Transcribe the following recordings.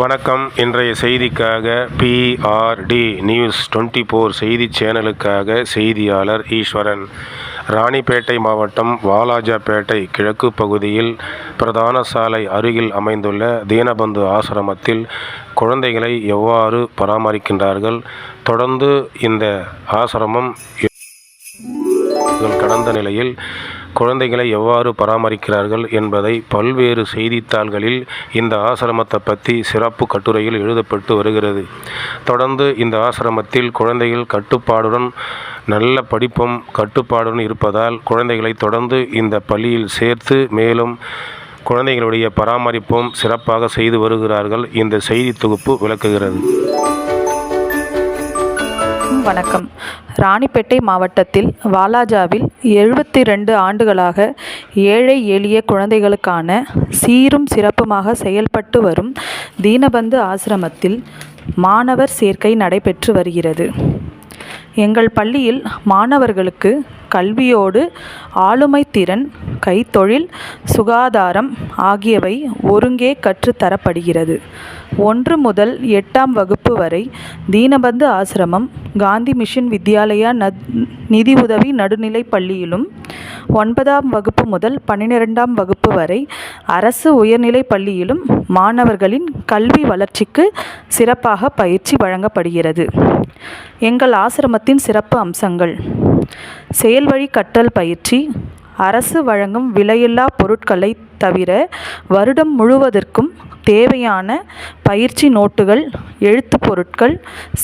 வணக்கம். இன்றைய செய்திக்காக பிஆர்டி நியூஸ் டுவெண்ட்டி ஃபோர் செய்தி சேனலுக்காக செய்தியாளர் ஈஸ்வரன். ராணிப்பேட்டை மாவட்டம் வாலாஜாபேட்டை கிழக்கு பகுதியில் பிரதான சாலை அருகில் அமைந்துள்ள தீனபந்து ஆசிரமத்தில் குழந்தைகளை எவ்வாறு பராமரிக்கின்றார்கள்? தொடர்ந்து இந்த ஆசிரமம் கடந்த நிலையில் குழந்தைகளை எவ்வாறு பராமரிக்கிறார்கள் என்பதை பல்வேறு செய்தித்தாள்களில் இந்த ஆசிரமத்தை பற்றி சிறப்பு கட்டுரையில் எழுதப்பட்டு வருகிறது. தொடர்ந்து இந்த ஆசிரமத்தில் குழந்தைகள் கட்டுப்பாடுடன் நல்ல படிப்பும் கட்டுப்பாடுடன் இருப்பதால் குழந்தைகளை தொடர்ந்து இந்த பள்ளியில் சேர்த்து மேலும் குழந்தைகளுடைய பராமரிப்பும் சிறப்பாக செய்து வருகிறார்கள். இந்த செய்தி தொகுப்பு விளக்குகிறது. வணக்கம். ராணிப்பேட்டை மாவட்டத்தில் வாலாஜாவில் எழுபத்தி ரெண்டு ஆண்டுகளாக ஏழை எளிய குழந்தைகளுக்கான சீரும் சிறப்புமாக செயல்பட்டு வரும் தீனபந்து ஆசிரமத்தில் மாணவர் சேர்க்கை நடைபெற்று வருகிறது. எங்கள் பள்ளியில் மாணவர்களுக்கு கல்வியோடு ஆளுமை திறன் கைத்தொழில் சுகாதாரம் ஆகியவை ஒருங்கே கற்றுத்தரப்படுகிறது ஒன்று முதல் எட்டாம் வகுப்பு வரை தீனபந்து ஆசிரமம் காந்தி மிஷன் வித்யாலயா நத் நிதி உதவி நடுநிலைப் பள்ளியிலும் ஒன்பதாம் வகுப்பு முதல் பன்னிரெண்டாம் வகுப்பு வரை அரசு உயர்நிலைப் பள்ளியிலும் மாணவர்களின் கல்வி வளர்ச்சிக்கு சிறப்பாக பயிற்சி வழங்கப்படுகிறது. எங்கள் ஆசிரமத்தின் சிறப்பு அம்சங்கள். செயல்வழி கற்றல் பயிற்சி அரசு வழங்கும் விலையில்லா பொருட்களை தவிர வருடம் முழுவதற்கும் தேவையான பயிற்சி நோட்டுகள் எழுத்துப் பொருட்கள்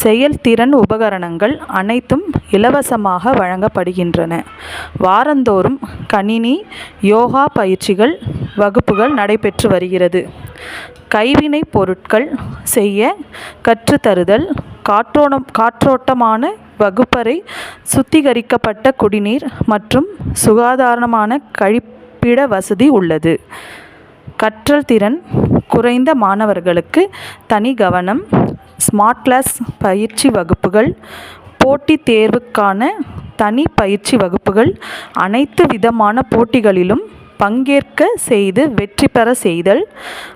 செயல்திறன் உபகரணங்கள் அனைத்தும் இலவசமாக வழங்கப்படுகின்றன. வாரந்தோறும் கணினி யோகா பயிற்சிகள் வகுப்புகள் நடைபெற்று வருகிறது. கைவினைப் பொருட்கள் செய்ய கற்றுத்தருதல் காற்றோணம் காற்றோட்டமான வகுப்பறை சுத்திகரிக்கப்பட்ட குடிநீர் மற்றும் சுகாதாரமான கழிப்பிட வசதி உள்ளது. கற்றல் திறன் குறைந்த மாணவர்களுக்கு தனி கவனம் ஸ்மார்ட் கிளாஸ் பயிற்சி வகுப்புகள் போட்டித் தேர்வுக்கான தனி பயிற்சி வகுப்புகள் அனைத்து விதமான போட்டிகளிலும் பங்கேற்க செய்து வெற்றி பெற செய்தல்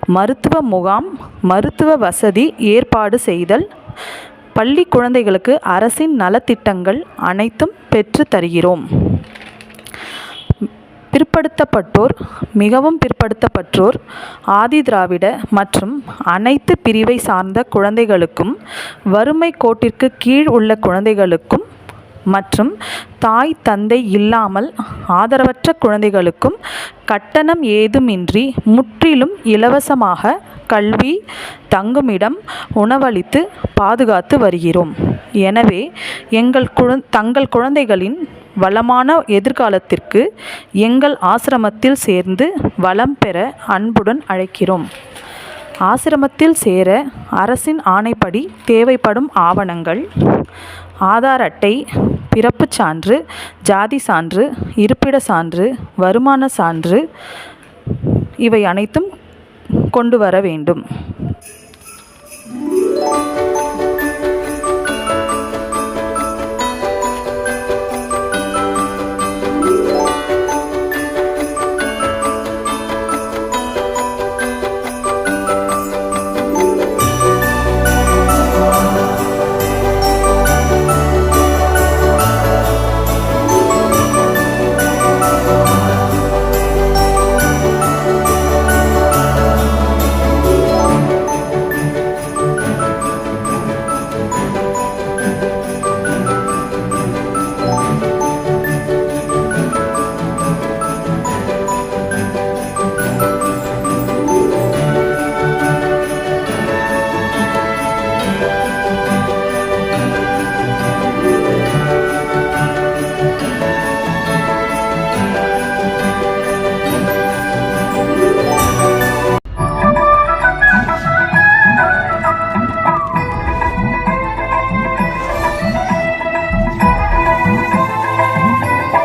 மருத்துவ முகாம் மருத்துவ வசதி ஏற்பாடு செய்தல் பள்ளி குழந்தைகளுக்கு அரசின் நலத்திட்டங்கள் அனைத்தும் பெற்று தருகிறோம். பிற்படுத்தப்பட்டோர் மிகவும் பிற்படுத்தப்பட்டோர் ஆதி திராவிட மற்றும் அனைத்து பிரிவை சார்ந்த குழந்தைகளுக்கும் வறுமை கோட்டிற்கு கீழ் உள்ள குழந்தைகளுக்கும் மற்றும் தாய் தந்தை இல்லாமல் ஆதரவற்ற குழந்தைகளுக்கும் கட்டணம் ஏதுமின்றி முற்றிலும் இலவசமாக கல்வி தங்குமிடம் உணவளித்து பாதுகாத்து வருகிறோம். எனவே எங்கள் குழ தங்கள் குழந்தைகளின் வளமான எதிர்காலத்திற்கு எங்கள் ஆசிரமத்தில் சேர்ந்து வளம் பெற அன்புடன் அழைக்கிறோம். ஆசிரமத்தில் சேர அரசின் ஆணைப்படி தேவைப்படும் ஆவணங்கள் ஆதார் அட்டை பிறப்புச் சான்று ஜாதி சான்று இருப்பிட சான்று வருமான சான்று இவை அனைத்தும் கொண்டு வர வேண்டும்.